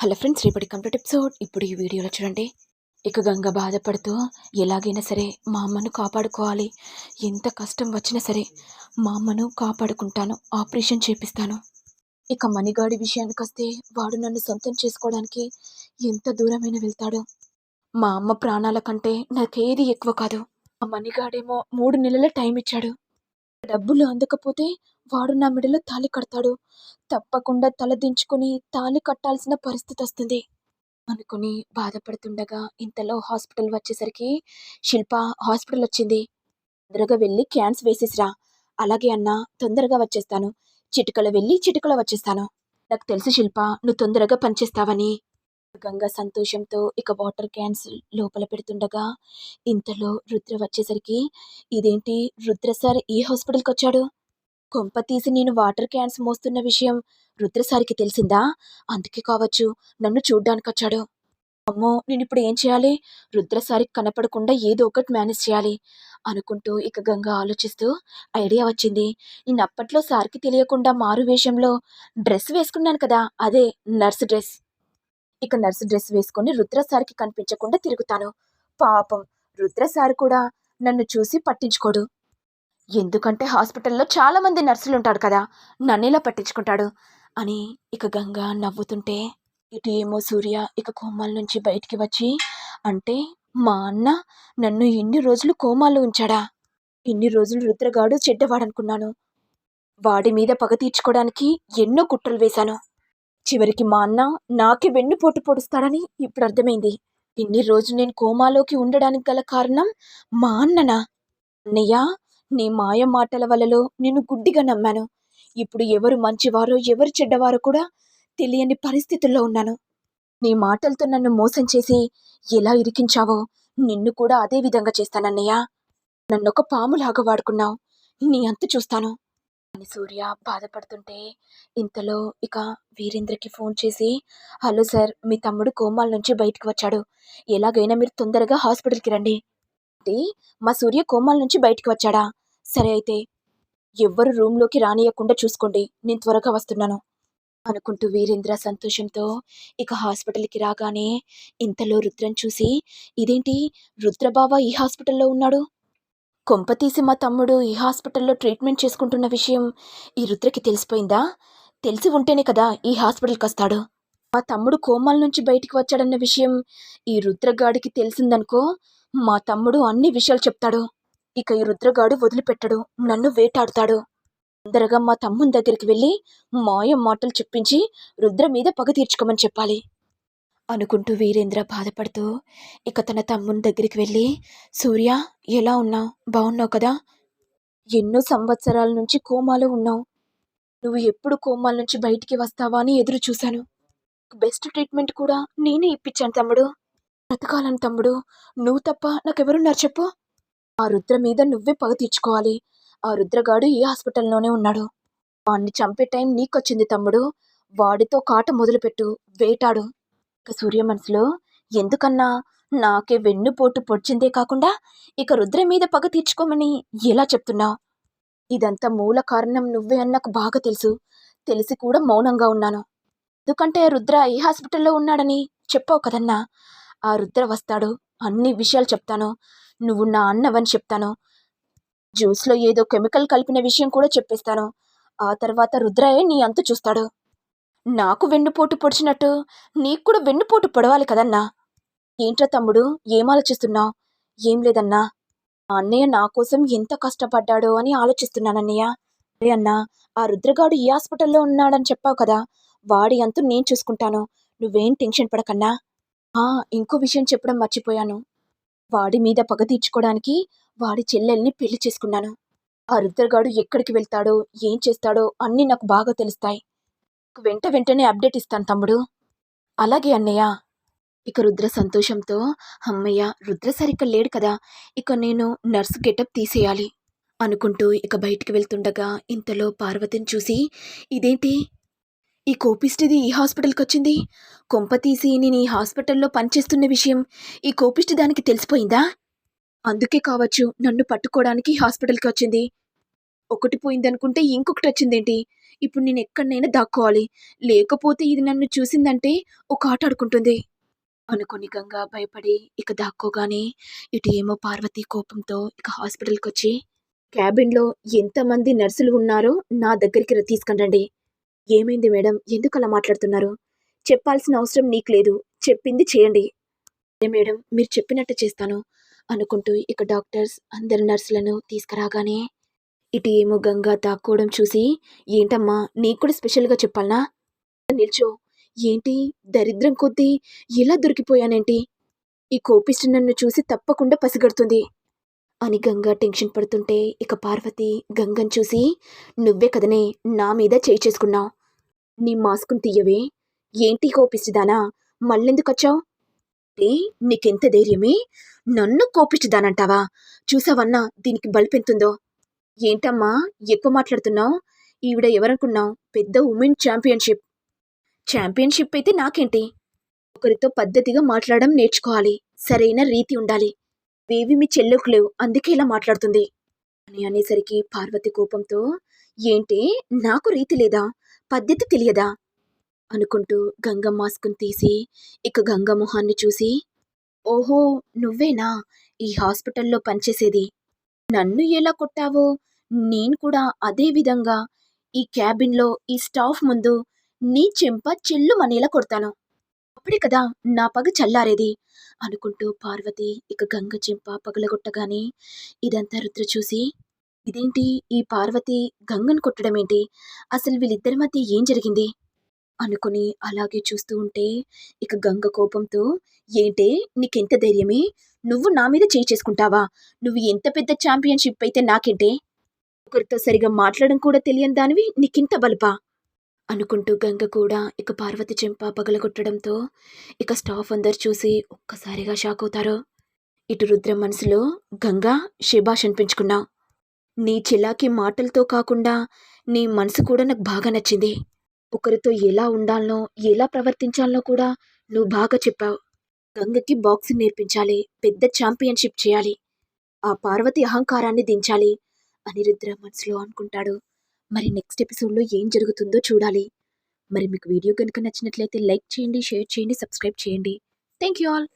Hello friends రేపటి complete episode. ఇప్పుడు ఈ వీడియోలో చూడండి. ఇక గంగ బాధపడుతూ ఎలాగైనా సరే మా అమ్మను కాపాడుకోవాలి. ఎంత కష్టం వచ్చినా సరే మా అమ్మను కాపాడుకుంటాను ఆపరేషన్ చేపిస్తాను. ఇక మణిగాడి విషయానికి వస్తే వాడు నన్ను సొంతం చేసుకోవడానికి ఎంత దూరమైన వెళ్తాడు. మా అమ్మ ప్రాణాల కంటే నాకేది ఎక్కువ కాదు. ఆ మణిగాడేమో మూడు నెలల టైం ఇచ్చాడు. డబ్బులు అందకపోతే వాడు నా మెడలో తాళి కడతాడు. తప్పకుండా తల దించుకొని తాళి కట్టాల్సిన పరిస్థితి వస్తుంది. అనుకుని బాధపడుతుండగా ఇంతలో హాస్పిటల్ వచ్చేసరికి శిల్ప హాస్పిటల్ వచ్చింది. తొందరగా వెళ్ళి క్యాన్స్ వేసేసిరా. అలాగే అన్న తొందరగా వచ్చేస్తాను. చిటికలో వెళ్ళి చిటికలో వచ్చేస్తాను. నాకు తెలుసు శిల్ప నువ్వు తొందరగా పనిచేస్తావని. గంగ సంతోషంతో ఇక వాటర్ క్యాన్స్ లోపల పెడుతుండగా ఇంతలో రుద్ర వచ్చేసరికి ఇదేంటి? రుద్ర సార్ ఈ హాస్పిటల్కి వచ్చాడు? కొంప తీసి నేను వాటర్ క్యాన్స్ మోస్తున్న విషయం రుద్రసారికి తెలిసిందా? అందుకే కావచ్చు నన్ను చూడ్డానికి వచ్చాడు అమ్మో నేను ఇప్పుడు ఏం చేయాలి? రుద్రసారికి కనపడకుండా ఏదో ఒకటి మేనేజ్ చేయాలి. అనుకుంటూ ఇక గంగ ఆలోచిస్తూ ఐడియా వచ్చింది. నేను అప్పట్లో సార్కి తెలియకుండా మారు వేషంలో డ్రెస్ వేసుకున్నాను కదా అదే నర్స్ డ్రెస్. ఇక నర్స్ డ్రెస్ వేసుకొని రుద్రసారికి కనిపించకుండా తిరుగుతాను. పాపం రుద్రసారి కూడా నన్ను చూసి పట్టించుకోడు. ఎందుకంటే హాస్పిటల్లో చాలామంది నర్సులు ఉంటాడు కదా నన్నేలా పట్టించుకుంటాడు? అని ఇక గంగ నవ్వుతుంటే ఇటు ఏమో సూర్య ఇక కోమాల నుంచి బయటికి వచ్చి అంటే మా అన్న నన్ను ఇన్ని రోజులు కోమాలో ఉంచాడా? ఇన్ని రోజులు రుద్రగాడు చెడ్డవాడనుకున్నాను. వాడి మీద పగ తీర్చుకోవడానికి ఎన్నో కుట్రలు వేశాను. చివరికి మా అన్న నాకే వెన్నుపోటు పొడుస్తాడని ఇప్పుడు అర్థమైంది. ఇన్ని రోజులు నేను కోమాలోకి ఉండడానికి గల కారణం మా అన్ననా? అన్నయ్య నీ మాయ మాటల వలలో నేను గుడ్డిగా నమ్మాను. ఇప్పుడు ఎవరు మంచివారో ఎవరు చెడ్డవారో కూడా తెలియని పరిస్థితుల్లో ఉన్నాను. నీ మాటలతో నన్ను మోసం చేసి ఎలా ఇరికించావో నిన్ను కూడా అదే విధంగా చేస్తానన్నయ్య. నన్నొక పాములాగా వాడుకున్నావు. నీ అంత చూస్తాను. అని సూర్య బాధపడుతుంటే ఇంతలో ఇక వీరేంద్రకి ఫోన్ చేసి హలో సార్ మీ తమ్ముడు కోమాల నుంచి బయటకు వచ్చాడు. ఎలాగైనా మీరు తొందరగా హాస్పిటల్కి రండి. అంటే మా సూర్య కోమాల నుంచి బయటికి వచ్చాడా? సరే అయితే ఎవ్వరు రూమ్లోకి రానియకుండా చూసుకోండి. నేను త్వరగా వస్తున్నాను. అనుకుంటూ వీరేంద్ర సంతోషంతో ఇక హాస్పిటల్కి రాగానే ఇంతలో రుద్రం చూసి ఇదేంటి? రుద్రబావ ఈ హాస్పిటల్లో ఉన్నాడు? కొంపతీసి మా తమ్ముడు ఈ హాస్పిటల్లో ట్రీట్మెంట్ చేసుకుంటున్న విషయం ఈ రుద్రకి తెలిసిపోయిందా? తెలిసి ఉంటేనే కదా ఈ హాస్పిటల్కి వస్తాడు. మా తమ్ముడు కోమాల నుంచి బయటికి వచ్చాడన్న విషయం ఈ రుద్రగాడికి తెలిసిందనుకో మా తమ్ముడు అన్ని విషయాలు చెప్తాడు. ఇక ఈ రుద్రగాడు వదిలిపెట్టడు. నన్ను వేటాడుతాడు. తొందరగా మా తమ్ముని దగ్గరికి వెళ్ళి మాయ మాటలు చెప్పించి రుద్ర మీద పగ తీర్చుకోమని చెప్పాలి. అనుకుంటూ వీరేంద్ర బాధపడుతూ ఇక తన తమ్ముని దగ్గరికి వెళ్ళి సూర్య ఎలా ఉన్నావు? బాగున్నావు కదా? ఎన్నో సంవత్సరాల నుంచి కోమాలో ఉన్నావు. నువ్వు ఎప్పుడు కోమాల నుంచి బయటికి వస్తావా అని ఎదురు చూశాను బెస్ట్ ట్రీట్మెంట్ కూడా నేనే ఇప్పించాను తమ్ముడు. బ్రతకాలని తమ్ముడు. నువ్వు తప్ప నాకెవరున్నారు చెప్పు. ఆ రుద్ర మీద నువ్వే పగ తీర్చుకోవాలి. ఆ రుద్రగాడు ఈ హాస్పిటల్లోనే ఉన్నాడు. వాణ్ణి చంపే టైం నీకొచ్చింది తమ్ముడు. వాడితో కాట మొదలుపెట్టు. వేటాడు. ఇక సూర్య మనసులో ఎందుకన్నా? నాకే వెన్నుపోటు పొడిచిందే కాకుండా ఇక రుద్ర మీద పగ తీర్చుకోమని ఎలా చెప్తున్నావు? ఇదంతా మూల కారణం నువ్వే అని నాకు బాగా తెలుసు. తెలిసి కూడా మౌనంగా ఉన్నాను. ఎందుకంటే రుద్ర ఏ హాస్పిటల్లో ఉన్నాడని చెప్పావు కదన్నా. ఆ రుద్ర వస్తాడు. అన్ని విషయాలు చెప్తాను. నువ్వు నా అన్నవని చెప్తాను. జ్యూస్లో ఏదో కెమికల్ కలిపిన విషయం కూడా చెప్పేస్తాను. ఆ తర్వాత రుద్రయే నీ అంతు చూస్తాడు. నాకు వెన్నుపోటు పొడిచినట్టు నీకు కూడా వెన్నుపోటు పొడవాలి కదన్నా? ఏంట్రా తమ్ముడు ఏం ఆలోచిస్తున్నావు? ఏం లేదన్నా? ఆ అన్నయ్య నా కోసం ఎంత కష్టపడ్డాడో అని ఆలోచిస్తున్నానన్నయ్య. అరే అన్నా ఆ రుద్రగాడు ఈ హాస్పిటల్లో ఉన్నాడని చెప్పావు కదా? వాడి అంతు నేను చూసుకుంటాను. నువ్వేం టెన్షన్ పడకన్నా. ఆ ఇంకో విషయం చెప్పడం మర్చిపోయాను. వాడి మీద పగ తీర్చుకోవడానికి వాడి చెల్లెల్ని పెళ్ళి చేసుకున్నాను. ఆ రుద్రగాడు ఎక్కడికి వెళ్తాడో ఏం చేస్తాడో అన్నీ నాకు బాగా తెలుస్తాయి. వెంట వెంటనే అప్డేట్ ఇస్తాను తమ్ముడు. అలాగే అన్నయ్య. ఇక రుద్ర సంతోషంతో అమ్మయ్య రుద్ర సరిగ్గా లేడు కదా ఇక నేను నర్స్ గెటప్ తీసేయాలి అనుకుంటూ ఇక బయటికి వెళ్తుండగా ఇంతలో పార్వతిని చూసి ఇదేంటి? ఈ కోపిస్టిది ఈ హాస్పిటల్కి వచ్చింది కొంపతీసి నేను ఈ హాస్పిటల్లో పనిచేస్తున్న విషయం ఈ కోపిష్టి దానికి తెలిసిపోయిందా? అందుకే కావచ్చు నన్ను పట్టుకోవడానికి హాస్పిటల్కి వచ్చింది ఒకటి పోయిందనుకుంటే ఇంకొకటి వచ్చిందేంటి ఇప్పుడు నేను ఎక్కడనైనా దాక్కోవాలి. లేకపోతే ఇది నన్ను చూసిందంటే ఒక ఆట ఆడుకుంటుంది. అనుకుని గంగా భయపడి ఇక దాక్కోగానే ఇటు ఏమో పార్వతి కోపంతో ఇక హాస్పిటల్కి వచ్చి క్యాబిన్లో ఎంతమంది నర్సులు ఉన్నారో నా దగ్గరికి ర- తీసుకురండి ఏమైంది మేడం? ఎందుకు అలా మాట్లాడుతున్నారు? చెప్పాల్సిన అవసరం నీకు లేదు. చెప్పింది చేయండి. అదే మేడం మీరు చెప్పినట్టు చేస్తాను అనుకుంటూ ఇక డాక్టర్స్ అందరి నర్సులను తీసుకురాగానే ఇటు ఏమో గంగా దాక్కోవడం చూసి ఏంటమ్మా నీకు కూడా స్పెషల్గా చెప్పాలనా? నిల్చో. ఏంటి? దరిద్రం కొద్దీ ఇలా దొరికిపోయానేంటి? ఈ కోపిష్టి నన్ను చూసి తప్పకుండా పసిగడుతుంది. అని గంగా టెన్షన్ పడుతుంటే ఇక పార్వతి గంగను చూసి నువ్వే కదనే నా మీద చేయి చేసుకున్నావు. నీ మాస్కును తీయవే. ఏంటి కోపిస్తుదానా మళ్ళెందుకొచ్చావు? ఏ నీకెంత ధైర్యమే? నన్ను కోపించుదానంటావా చూసావన్నా దీనికి బలిపెంతుందో? ఏంటమ్మా ఎక్కువ మాట్లాడుతున్నావు? ఈవిడ ఎవరనుకున్నావు? పెద్ద ఉమెన్ ఛాంపియన్షిప్. ఛాంపియన్షిప్ అయితే నాకేంటి? ఒకరితో పద్ధతిగా మాట్లాడడం నేర్చుకోవాలి. సరైన రీతి ఉండాలి. వేవి మీ చెల్లెకు లేవు. అందుకే ఇలా మాట్లాడుతుంది. అని అనేసరికి పార్వతి కోపంతో ఏంటి నాకు రీతి లేదా? పద్ధతి తెలియదా? అనుకుంటూ గంగ మాస్కును తీసి ఇక గంగ మొహాన్ని చూసి ఓహో నువ్వేనా? ఈ హాస్పిటల్లో పనిచేసేది. నన్ను ఎలా కొట్టావో? నేను కూడా అదే విధంగా. ఈ క్యాబిన్లో ఈ స్టాఫ్ ముందు నీ చెంప చెల్లు మనేలా కొడతాను. అప్పుడే కదా నా పగ చల్లారేది అనుకుంటూ పార్వతి ఇక గంగ చెంప పగలగొట్టగానే ఇదంతా రుద్ర చూసి ఇదేంటి? ఈ పార్వతి గంగను కొట్టడం ఏంటి అసలు వీళ్ళిద్దరి మధ్య ఏం జరిగింది? అనుకుని అలాగే చూస్తూ ఉంటే ఇక గంగ కోపంతో ఏంటే? నీకెంత ధైర్యమే? నువ్వు నా మీద చేయి చేసుకుంటావా? నువ్వు ఎంత పెద్ద ఛాంపియన్షిప్ అయితే నాకేంటే? ఒకరితో సరిగా మాట్లాడడం కూడా తెలియని దానివి నీకింత బలపా? అనుకుంటూ గంగ కూడా ఇక పార్వతి చెంప పగలగొట్టడంతో ఇక స్టాఫ్ అందరు చూసి ఒక్కసారిగా షాక్ అవుతారు. ఇటు రుద్ర మనసులో గంగా శిభాష్ అనిపించుకున్నావు. నీ చిలాకి మాటలతో కాకుండా నీ మనసు కూడా నాకు బాగా నచ్చింది. ఒకరితో ఎలా ఉండాలనో ఎలా ప్రవర్తించాలనో కూడా నువ్వు బాగా చెప్పావు. గంగకి బాక్సింగ్ నేర్పించాలి పెద్ద ఛాంపియన్షిప్ చేయాలి ఆ పార్వతి అహంకారాన్ని దించాలి అనిరుద్ర మనసులో అనుకుంటాడు. మరి నెక్స్ట్ ఎపిసోడ్లో ఏం జరుగుతుందో చూడాలి. మరి మీకు వీడియో కనుక నచ్చినట్లయితే లైక్ చేయండి షేర్ చేయండి సబ్స్క్రైబ్ చేయండి. Thank you all.